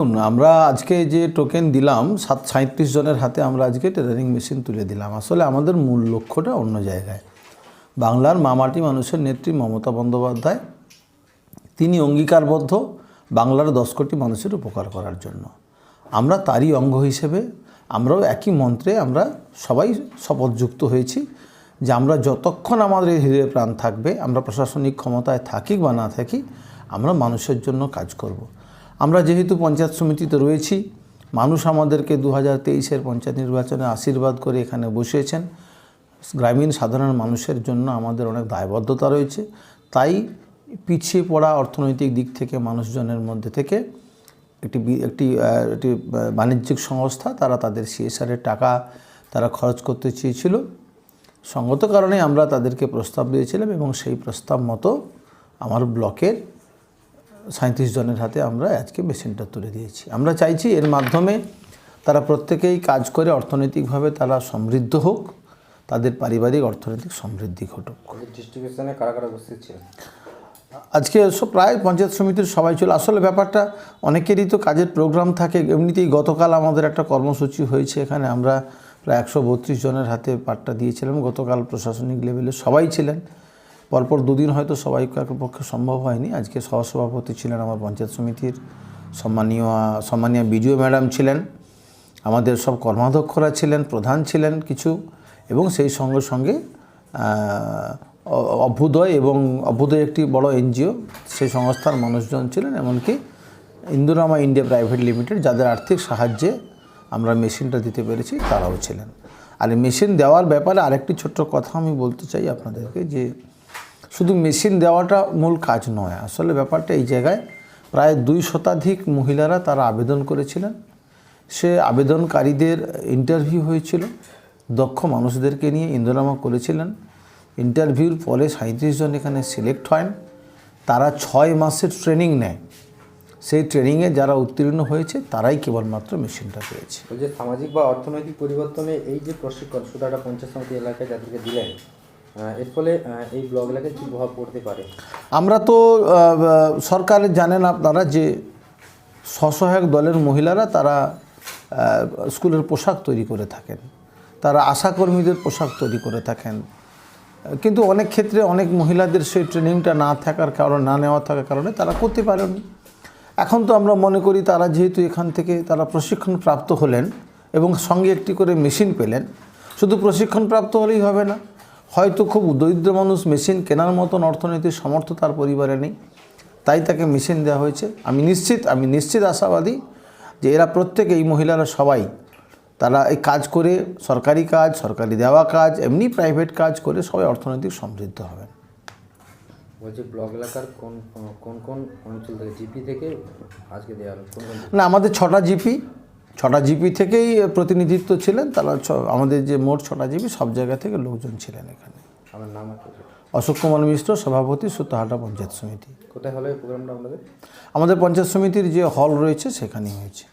আমরা আজকে যে টোকেন দিলাম, সাত সাঁত্রিশ জনের হাতে আমরা আজকে ট্রেনিং মেশিন তুলে দিলাম। আসলে আমাদের মূল লক্ষ্যটা অন্য জায়গায়। বাংলার মামাটি মানুষের নেত্রী মমতা বন্দ্যোপাধ্যায়, তিনি অঙ্গীকারবদ্ধ বাংলার দশ কোটি মানুষের উপকার করার জন্য। আমরা তারই অঙ্গ হিসেবে, আমরাও একই মন্ত্রে আমরা সবাই শপথযুক্ত হয়েছি যে আমরা যতক্ষণ আমাদের হৃদয় প্রাণ থাকবে, আমরা প্রশাসনিক ক্ষমতায় থাকি বা না থাকি, আমরা মানুষের জন্য কাজ করব। আমরা যেহেতু পঞ্চায়েত সমিতিতে রয়েছি, মানুষ আমাদেরকে দু হাজার তেইশের পঞ্চায়েত নির্বাচনে আশীর্বাদ করে এখানে বসিয়েছেন। গ্রামীণ সাধারণ মানুষের জন্য আমাদের অনেক দায়বদ্ধতা রয়েছে। তাই পিছিয়ে পড়া অর্থনৈতিক দিক থেকে মানুষজনের মধ্যে থেকে একটি একটি একটি বাণিজ্যিক সংস্থা, তারা তাদের সিএসআরের টাকা তারা খরচ করতে চেয়েছিল। সঙ্গত কারণে আমরা তাদেরকে প্রস্তাব দিয়েছিলাম এবং সেই প্রস্তাব মতো আমার ব্লকের সাঁত্রিশ জনের হাতে আমরা আজকে মেশিনটা তুলে দিয়েছি। আমরা চাইছি এর মাধ্যমে তারা প্রত্যেকেই কাজ করে অর্থনৈতিকভাবে তারা সমৃদ্ধ হোক তাদের পারিবারিক অর্থনৈতিক সমৃদ্ধি ঘটুক। ডিস্ট্রিবিউশনে কারা কারা উপস্থিত ছিলেন? আজকে প্রায় পঞ্চায়েত সমিতির সবাই ছিল। আসলে ব্যাপারটা অনেকেরই তো কাজের প্রোগ্রাম থাকে এমনিতেই গতকাল আমাদের একটা কর্মসূচি হয়েছে এখানে। আমরা প্রায় একশো বত্রিশ জনের হাতে পাট্টা দিয়েছিলাম। গতকাল প্রশাসনিক লেভেলে সবাই ছিলেন। পরপর দুদিন হয়তো সবাই কারোর পক্ষে সম্ভব হয়নি। আজকে সহসভাপতি ছিলেন আমার পঞ্চায়েত সমিতির সম্মানীয় সম্মানীয় বিজয় ম্যাডাম ছিলেন। আমাদের সব কর্মাধ্যক্ষরা ছিলেন, প্রধান ছিলেন কিছু এবং সেই সঙ্গে সঙ্গে অভ্যুদয় এবং অভ্যুদয় একটি বড় এনজিও সেই সংস্থার মানুষজন ছিলেন। এমনকি ইন্দুরামা ইন্ডিয়া প্রাইভেট লিমিটেড যাদের আর্থিক সাহায্যে আমরা মেশিনটা দিতে পেরেছি তারাও ছিলেন। আর মেশিন দেওয়ার ব্যাপারে আরেকটি ছোট্ট কথা আমি বলতে চাই আপনাদেরকে যে শুধু মেশিন দেওয়াটা মূল কাজ নয়, আসলে ব্যাপারটা এই জায়গায় প্রায় দুই শতাধিক মহিলারা তারা আবেদন করেছিলেন। সে আবেদনকারীদের ইন্টারভিউ হয়েছিল, দক্ষ মানুষদেরকে নিয়ে ইন্দোরামা করেছিলেন। ইন্টারভিউর ফলে সাঁত্রিশ জন এখানে সিলেক্ট হয় তারা ছয় মাসের ট্রেনিং নেয়। সেই ট্রেনিংয়ে যারা উত্তীর্ণ হয়েছে, তারাই কেবলমাত্র মেশিনটা পেয়েছে। যে সামাজিক বা অর্থনৈতিক পরিবর্তনে এই যে প্রশিক্ষণ সুদাটা পঞ্চাশ সমিতি এলাকায় যাদেরকে দিলেন এর ফলে এই ব্লক এলাকায় কী প্রভাব পড়তে পারে? আমরা তো আহ, সরকারের জানেন আপনারা যে স্বসহায়ক দলের মহিলারা তারা স্কুলের পোশাক তৈরি করে থাকেন। তারা আশাকর্মীদের পোশাক তৈরি করে থাকেন। কিন্তু অনেক ক্ষেত্রে অনেক মহিলাদের সেই ট্রেনিংটা না থাকার কারণে না নেওয়া থাকার কারণে তারা করতে পারেনি। এখন তো আমরা মনে করি তারা যেহেতু এখান থেকে তারা প্রশিক্ষণ প্রাপ্ত হলেন এবং সঙ্গে একটি করে মেশিন পেলেন শুধু প্রশিক্ষণ প্রাপ্ত হলেই হবে না। হয়তো খুব দরিদ্র মানুষ মেশিন কেনার মতন অর্থনৈতিক সমর্থ তার পরিবারে নেই। তাই তাকে মেশিন দেওয়া হয়েছে। আমি নিশ্চিত আমি নিশ্চিত আশাবাদী যে এরা প্রত্যেকে এই মহিলারা সবাই তারা এই কাজ করে সরকারি কাজ সরকারি দেওয়া কাজ এমনি প্রাইভেট কাজ করে সবাই অর্থনৈতিক সমৃদ্ধ হবেন। বলছে ব্লক এলাকার কোন কোন কোন অঞ্চল থেকে? জিপি থেকে আজকে দেওয়া হলো। কোন কোন না আমাদের ছটা জিপি। ছটা জিপি থেকেই প্রতিনিধিত্ব ছিলেন তারা আমাদের যে মোট ছটা জিপি সব জায়গা থেকে লোকজন ছিলেন এখানে। আমার নাম অশোক কুমার মিশ্র সভাপতি সুতাহাটা পঞ্চায়েত সমিতি। কোথায় হলে প্রোগ্রামটা আমাদের আমাদের পঞ্চায়েত সমিতির যে হল রয়েছে সেখানেই হয়েছে।